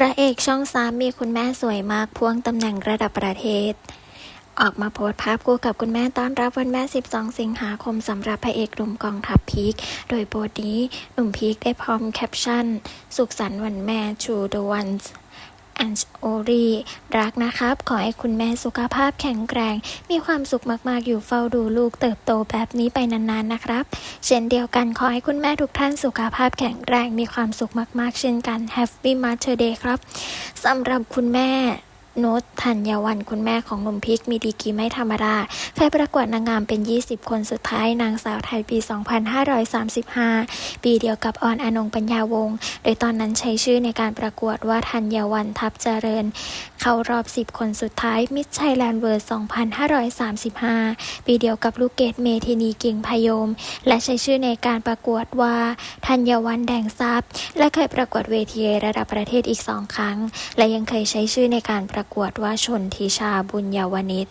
พระเอกช่องสามมีคุณแม่สวยมากพ่วงตำแหน่งระดับประเทศ ออกมาโพสต์ภาพคู่กับคุณแม่ต้อนรับวันแม่ 12 สิงหาคมสำหรับพระเอกหนุ่มกองทัพพีค โดยโพสต์นี้หนุ่มพีคได้พร้อมแคปชั่น สุขสันต์วันแม่ to the ones and only รักนะครับ ขอให้คุณแม่สุขภาพแข็งแกร่ง มีความสุขมากๆ อยู่เฝ้าดูลูกเติบโตแบบนี้ไปนานๆนะครับ เช่นเดียวกันขอให้คุณแม่ทุกท่านสุขภาพแข็งแรง มีความสุขมากๆ เช่นกัน Happy Mother Day ครับสำหรับคุณแม่ นุชธัญวันคุณแม่ของหนุ่มพิกมีดีกีไม่ธรรมดาเคยประกวดนางงามเป็น 20 คนสุดท้ายนางสาวไทยปี 2535 ปีเดียวกับออนอนงปัญญาวงศ์โดยตอนนั้นใช้ชื่อในการประกวดว่าธัญวันทับเจริญ เข้ารอบ 10 คนสุดท้ายมิสไทยแลนด์เวิร์ด2535 ปีเดียวกับลูกเกดเมทินีกิ่งพยม และใช้ชื่อในการประกวดว่าธัญวันแดงทรัพย์ และเคยประกวดเวทีระดับประเทศอีกสองครั้ง และยังเคยใช้ชื่อในการประกวดว่าชนทิชาบุญยาวนิช